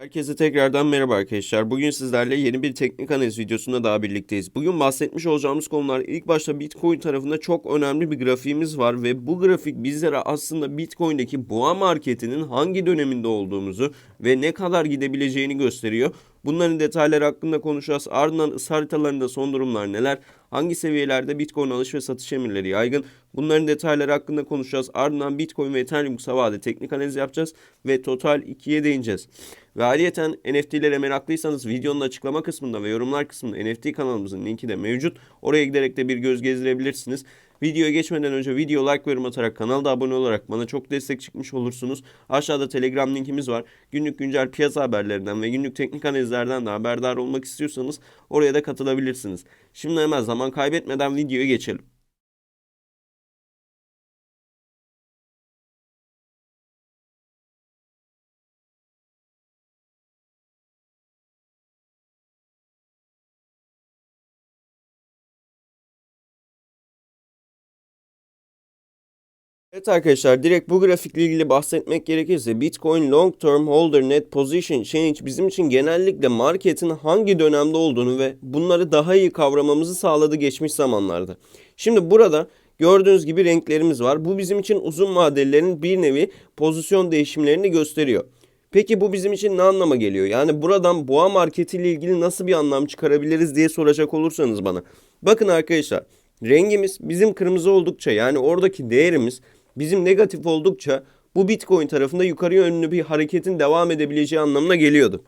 Herkese tekrardan merhaba arkadaşlar. Bugün sizlerle yeni bir teknik analiz videosunda daha birlikteyiz. Bugün bahsetmiş olacağımız konular ilk başta Bitcoin tarafında çok önemli bir grafiğimiz var ve bu grafik bizlere aslında Bitcoin'deki boğa marketinin hangi döneminde olduğumuzu ve ne kadar gidebileceğini gösteriyor. Bunların detayları hakkında konuşacağız. Ardından ısı haritalarında son durumlar neler? Hangi seviyelerde Bitcoin alış ve satış emirleri yaygın? Bunların detayları hakkında konuşacağız. Ardından Bitcoin ve Ethereum kısa vade teknik analiz yapacağız ve total 2'ye değineceğiz. Ve ayrıyeten NFT'lere meraklıysanız videonun açıklama kısmında ve yorumlar kısmında NFT kanalımızın linki de mevcut. Oraya giderek de bir göz gezdirebilirsiniz. Videoya geçmeden önce video like ve yorum atarak kanalda abone olarak bana çok destek çıkmış olursunuz. Aşağıda Telegram linkimiz var. Günlük güncel piyasa haberlerinden ve günlük teknik analizlerden de haberdar olmak istiyorsanız oraya da katılabilirsiniz. Şimdi hemen zaman kaybetmeden videoya geçelim. Evet arkadaşlar direkt bu grafikle ilgili bahsetmek gerekirse Bitcoin Long Term Holder Net Position Change bizim için genellikle marketin hangi dönemde olduğunu ve bunları daha iyi kavramamızı sağladı geçmiş zamanlarda. Şimdi burada gördüğünüz gibi renklerimiz var. Bu bizim için uzun vadelilerin bir nevi pozisyon değişimlerini gösteriyor. Peki bu bizim için ne anlama geliyor? Yani buradan boğa marketiyle ilgili nasıl bir anlam çıkarabiliriz diye soracak olursanız bana. Bakın arkadaşlar rengimiz bizim kırmızı oldukça yani oradaki değerimiz bizim negatif oldukça bu Bitcoin tarafında yukarı yönlü bir hareketin devam edebileceği anlamına geliyordu.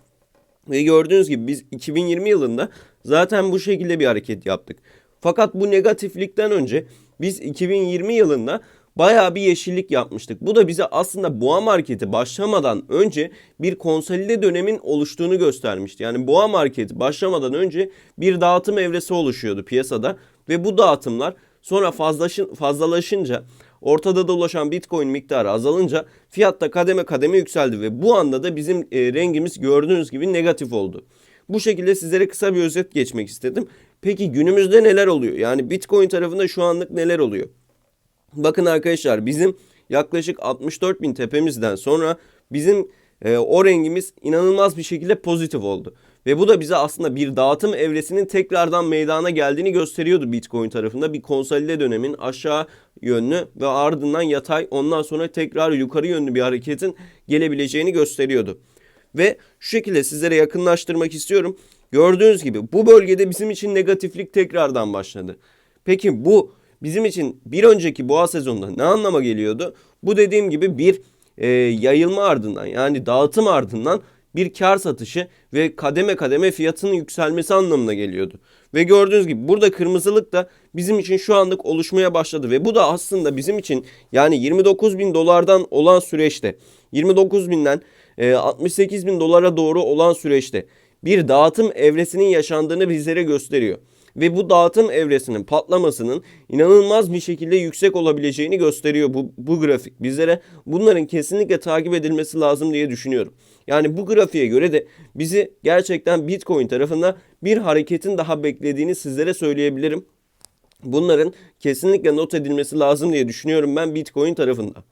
Ve gördüğünüz gibi biz 2020 yılında zaten bu şekilde bir hareket yaptık. Fakat bu negatiflikten önce biz 2020 yılında bayağı bir yeşillik yapmıştık. Bu da bize aslında boğa marketi başlamadan önce bir konsolide dönemin oluştuğunu göstermişti. Yani boğa marketi başlamadan önce bir dağıtım evresi oluşuyordu piyasada ve bu dağıtımlar sonra fazlaşın, fazlalaşınca ortada dolaşan Bitcoin miktarı azalınca fiyat da kademe kademe yükseldi ve bu anda da bizim e, rengimiz gördüğünüz gibi negatif oldu. Bu şekilde sizlere kısa bir özet geçmek istedim. Peki günümüzde neler oluyor? Yani Bitcoin tarafında şu anlık neler oluyor? Bakın arkadaşlar bizim yaklaşık 64 bin tepemizden sonra bizim e, o rengimiz inanılmaz bir şekilde pozitif oldu. Ve bu da bize aslında bir dağıtım evresinin tekrardan meydana geldiğini gösteriyordu Bitcoin tarafında. Bir konsolide dönemin aşağı yönlü ve ardından yatay ondan sonra tekrar yukarı yönlü bir hareketin gelebileceğini gösteriyordu. Ve şu şekilde sizlere yakınlaştırmak istiyorum. Gördüğünüz gibi bu bölgede bizim için negatiflik tekrardan başladı. Peki bu bizim için bir önceki boğa sezonunda ne anlama geliyordu? Bu dediğim gibi bir e, yayılma ardından yani dağıtım ardından bir kar satışı ve kademe kademe fiyatının yükselmesi anlamına geliyordu. Ve gördüğünüz gibi burada kırmızılık da bizim için şu anlık oluşmaya başladı ve bu da aslında bizim için yani 29 bin dolardan olan süreçte 29 binden e, 68 bin dolara doğru olan süreçte bir dağıtım evresinin yaşandığını bizlere gösteriyor ve bu dağıtım evresinin patlamasının inanılmaz bir şekilde yüksek olabileceğini gösteriyor bu, bu grafik. Bizlere bunların kesinlikle takip edilmesi lazım diye düşünüyorum. Yani bu grafiğe göre de bizi gerçekten Bitcoin tarafında bir hareketin daha beklediğini sizlere söyleyebilirim. Bunların kesinlikle not edilmesi lazım diye düşünüyorum ben Bitcoin tarafında.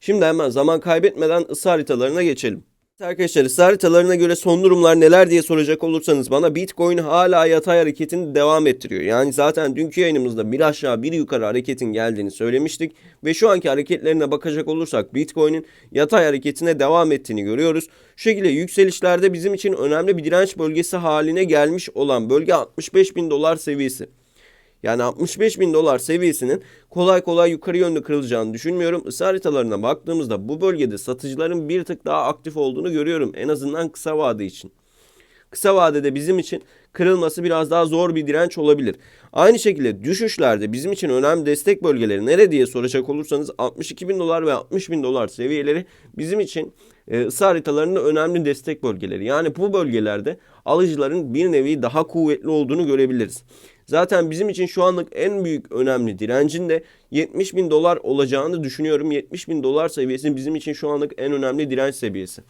Şimdi hemen zaman kaybetmeden ısı haritalarına geçelim. Arkadaşlar ısı haritalarına göre son durumlar neler diye soracak olursanız bana Bitcoin hala yatay hareketini devam ettiriyor. Yani zaten dünkü yayınımızda bir aşağı bir yukarı hareketin geldiğini söylemiştik. Ve şu anki hareketlerine bakacak olursak Bitcoin'in yatay hareketine devam ettiğini görüyoruz. Şu şekilde yükselişlerde bizim için önemli bir direnç bölgesi haline gelmiş olan bölge 65 bin dolar seviyesi. Yani 65 bin dolar seviyesinin kolay kolay yukarı yönlü kırılacağını düşünmüyorum. Isı haritalarına baktığımızda bu bölgede satıcıların bir tık daha aktif olduğunu görüyorum. En azından kısa vade için. Kısa vadede bizim için kırılması biraz daha zor bir direnç olabilir. Aynı şekilde düşüşlerde bizim için önemli destek bölgeleri nere diye soracak olursanız 62 bin dolar ve 60 bin dolar seviyeleri bizim için e, ısı haritalarının önemli destek bölgeleri. Yani bu bölgelerde alıcıların bir nevi daha kuvvetli olduğunu görebiliriz. Zaten bizim için şu anlık en büyük önemli direncin de 70 bin dolar olacağını düşünüyorum. 70 bin dolar seviyesi bizim için şu anlık en önemli direnç seviyesi.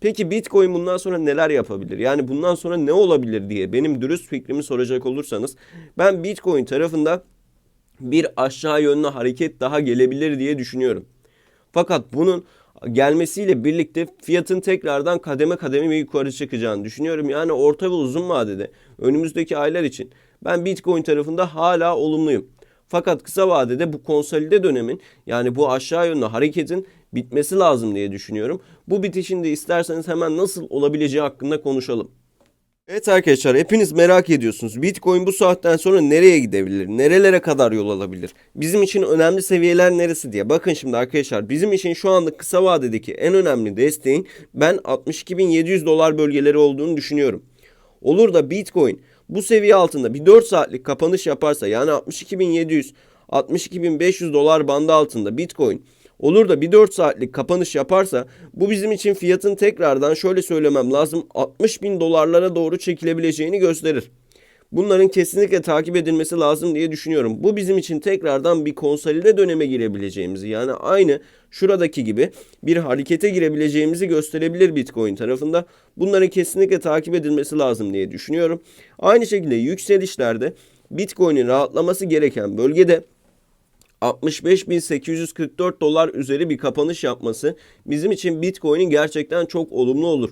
Peki Bitcoin bundan sonra neler yapabilir? Yani bundan sonra ne olabilir diye benim dürüst fikrimi soracak olursanız ben Bitcoin tarafında bir aşağı yönlü hareket daha gelebilir diye düşünüyorum. Fakat bunun gelmesiyle birlikte fiyatın tekrardan kademe kademe yukarı çıkacağını düşünüyorum. Yani orta ve uzun vadede önümüzdeki aylar için ben Bitcoin tarafında hala olumluyum. Fakat kısa vadede bu konsolide dönemin yani bu aşağı yönlü hareketin bitmesi lazım diye düşünüyorum. Bu bitişin de isterseniz hemen nasıl olabileceği hakkında konuşalım. Evet arkadaşlar hepiniz merak ediyorsunuz. Bitcoin bu saatten sonra nereye gidebilir? Nerelere kadar yol alabilir? Bizim için önemli seviyeler neresi diye. Bakın şimdi arkadaşlar bizim için şu anda kısa vadedeki en önemli desteğin ben 62.700 dolar bölgeleri olduğunu düşünüyorum. Olur da Bitcoin bu seviye altında bir 4 saatlik kapanış yaparsa yani 62.700 62.500 dolar bandı altında Bitcoin olur da bir 4 saatlik kapanış yaparsa bu bizim için fiyatın tekrardan şöyle söylemem lazım 60 bin dolarlara doğru çekilebileceğini gösterir. Bunların kesinlikle takip edilmesi lazım diye düşünüyorum. Bu bizim için tekrardan bir konsolide döneme girebileceğimizi yani aynı şuradaki gibi bir harekete girebileceğimizi gösterebilir Bitcoin tarafında. Bunların kesinlikle takip edilmesi lazım diye düşünüyorum. Aynı şekilde yükselişlerde Bitcoin'in rahatlaması gereken bölgede 65.844 dolar üzeri bir kapanış yapması bizim için Bitcoin'in gerçekten çok olumlu olur.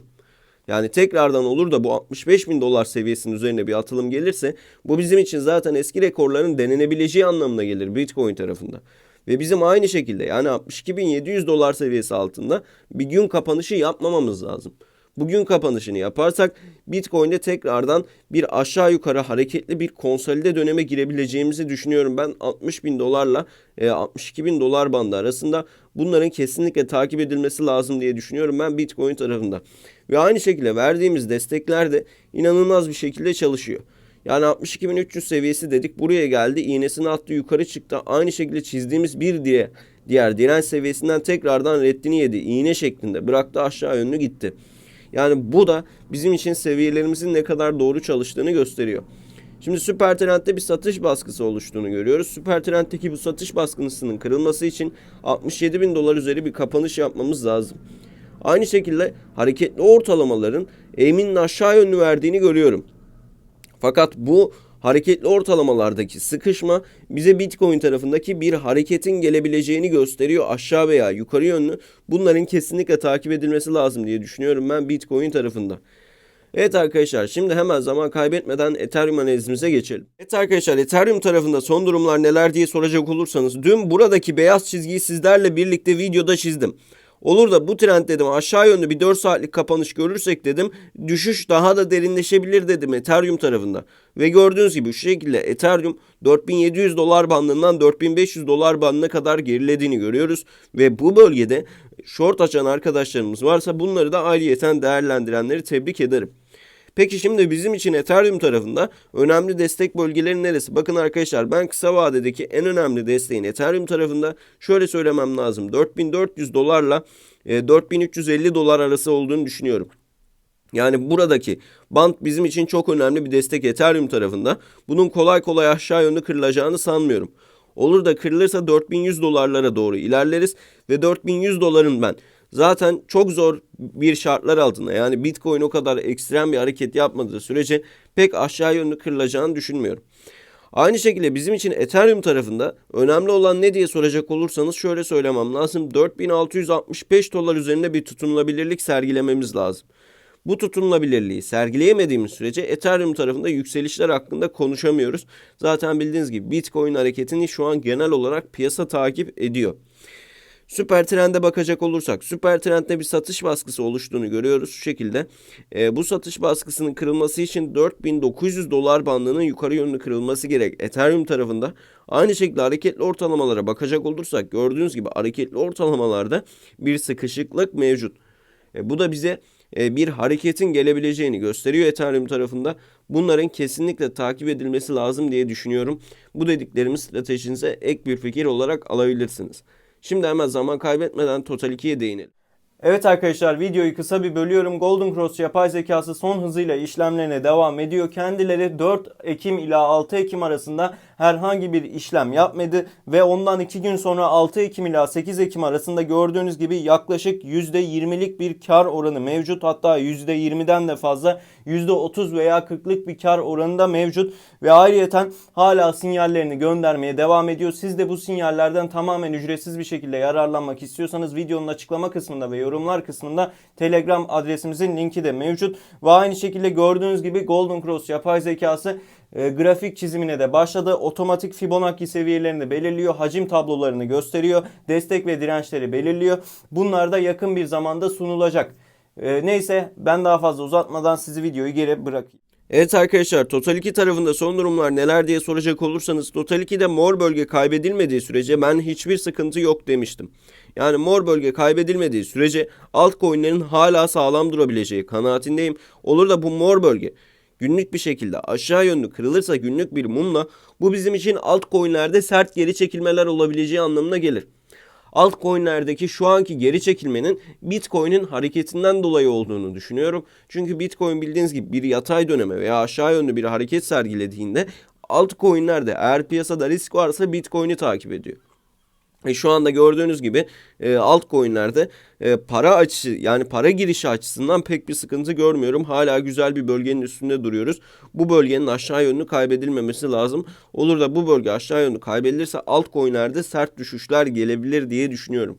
Yani tekrardan olur da bu 65 bin dolar seviyesinin üzerine bir atılım gelirse bu bizim için zaten eski rekorların denenebileceği anlamına gelir Bitcoin tarafında. Ve bizim aynı şekilde yani 62.700 dolar seviyesi altında bir gün kapanışı yapmamamız lazım. Bugün kapanışını yaparsak Bitcoin'de tekrardan bir aşağı yukarı hareketli bir konsolide döneme girebileceğimizi düşünüyorum. Ben 60 bin dolarla e, 62 bin dolar bandı arasında bunların kesinlikle takip edilmesi lazım diye düşünüyorum ben Bitcoin tarafında. Ve aynı şekilde verdiğimiz destekler de inanılmaz bir şekilde çalışıyor. Yani 62.300 seviyesi dedik buraya geldi iğnesini attı yukarı çıktı. Aynı şekilde çizdiğimiz bir diye diğer direnç seviyesinden tekrardan reddini yedi. iğne şeklinde bıraktı aşağı yönlü gitti. Yani bu da bizim için seviyelerimizin ne kadar doğru çalıştığını gösteriyor. Şimdi süper trendde bir satış baskısı oluştuğunu görüyoruz. Süper trendteki bu satış baskısının kırılması için 67 bin dolar üzeri bir kapanış yapmamız lazım. Aynı şekilde hareketli ortalamaların eğiminin aşağı yönlü verdiğini görüyorum. Fakat bu hareketli ortalamalardaki sıkışma bize Bitcoin tarafındaki bir hareketin gelebileceğini gösteriyor aşağı veya yukarı yönlü. Bunların kesinlikle takip edilmesi lazım diye düşünüyorum ben Bitcoin tarafında. Evet arkadaşlar şimdi hemen zaman kaybetmeden Ethereum analizimize geçelim. Evet arkadaşlar Ethereum tarafında son durumlar neler diye soracak olursanız dün buradaki beyaz çizgiyi sizlerle birlikte videoda çizdim. Olur da bu trend dedim aşağı yönlü bir 4 saatlik kapanış görürsek dedim düşüş daha da derinleşebilir dedim Ethereum tarafında. Ve gördüğünüz gibi şu şekilde Ethereum 4700 dolar bandından 4500 dolar bandına kadar gerilediğini görüyoruz. Ve bu bölgede short açan arkadaşlarımız varsa bunları da ayrıyeten değerlendirenleri tebrik ederim. Peki şimdi bizim için Ethereum tarafında önemli destek bölgeleri neresi? Bakın arkadaşlar ben kısa vadedeki en önemli desteğin Ethereum tarafında şöyle söylemem lazım. 4400 dolarla 4350 e, dolar arası olduğunu düşünüyorum. Yani buradaki band bizim için çok önemli bir destek Ethereum tarafında. Bunun kolay kolay aşağı yönlü kırılacağını sanmıyorum. Olur da kırılırsa 4100 dolarlara doğru ilerleriz ve 4100 doların ben zaten çok zor bir şartlar altında yani Bitcoin o kadar ekstrem bir hareket yapmadığı sürece pek aşağı yönlü kırılacağını düşünmüyorum. Aynı şekilde bizim için Ethereum tarafında önemli olan ne diye soracak olursanız şöyle söylemem lazım. 4665 dolar üzerinde bir tutunulabilirlik sergilememiz lazım. Bu tutunulabilirliği sergileyemediğimiz sürece Ethereum tarafında yükselişler hakkında konuşamıyoruz. Zaten bildiğiniz gibi Bitcoin hareketini şu an genel olarak piyasa takip ediyor. Süper trende bakacak olursak süper trendde bir satış baskısı oluştuğunu görüyoruz şu şekilde. E, bu satış baskısının kırılması için 4900 dolar bandının yukarı yönlü kırılması gerek Ethereum tarafında. Aynı şekilde hareketli ortalamalara bakacak olursak gördüğünüz gibi hareketli ortalamalarda bir sıkışıklık mevcut. E, bu da bize e, bir hareketin gelebileceğini gösteriyor Ethereum tarafında. Bunların kesinlikle takip edilmesi lazım diye düşünüyorum. Bu dediklerimiz stratejinize ek bir fikir olarak alabilirsiniz. Şimdi hemen zaman kaybetmeden Total 2'ye değinelim. Evet arkadaşlar videoyu kısa bir bölüyorum. Golden Cross yapay zekası son hızıyla işlemlerine devam ediyor. Kendileri 4 Ekim ila 6 Ekim arasında herhangi bir işlem yapmadı ve ondan 2 gün sonra 6 Ekim ila 8 Ekim arasında gördüğünüz gibi yaklaşık %20'lik bir kar oranı mevcut. Hatta %20'den de fazla %30 veya 40'lık bir kar oranı da mevcut ve ayrıyeten hala sinyallerini göndermeye devam ediyor. Siz de bu sinyallerden tamamen ücretsiz bir şekilde yararlanmak istiyorsanız videonun açıklama kısmında ve yorumlar kısmında Telegram adresimizin linki de mevcut. Ve aynı şekilde gördüğünüz gibi Golden Cross yapay zekası e, grafik çizimine de başladı. Otomatik Fibonacci seviyelerini belirliyor. Hacim tablolarını gösteriyor. Destek ve dirençleri belirliyor. Bunlar da yakın bir zamanda sunulacak. E, neyse ben daha fazla uzatmadan sizi videoyu geri bırakayım. Evet arkadaşlar Total 2 tarafında son durumlar neler diye soracak olursanız Total 2'de mor bölge kaybedilmediği sürece ben hiçbir sıkıntı yok demiştim. Yani mor bölge kaybedilmediği sürece altcoin'lerin hala sağlam durabileceği kanaatindeyim. Olur da bu mor bölge günlük bir şekilde aşağı yönlü kırılırsa günlük bir mumla bu bizim için altcoin'lerde sert geri çekilmeler olabileceği anlamına gelir. Altcoin'lerdeki şu anki geri çekilmenin Bitcoin'in hareketinden dolayı olduğunu düşünüyorum. Çünkü Bitcoin bildiğiniz gibi bir yatay döneme veya aşağı yönlü bir hareket sergilediğinde altcoin'lerde eğer piyasada risk varsa Bitcoin'i takip ediyor. E şu anda gördüğünüz gibi e, altcoin'lerde e, para açısı yani para girişi açısından pek bir sıkıntı görmüyorum. Hala güzel bir bölgenin üstünde duruyoruz. Bu bölgenin aşağı yönlü kaybedilmemesi lazım. Olur da bu bölge aşağı yönlü kaybedilirse altcoin'lerde sert düşüşler gelebilir diye düşünüyorum.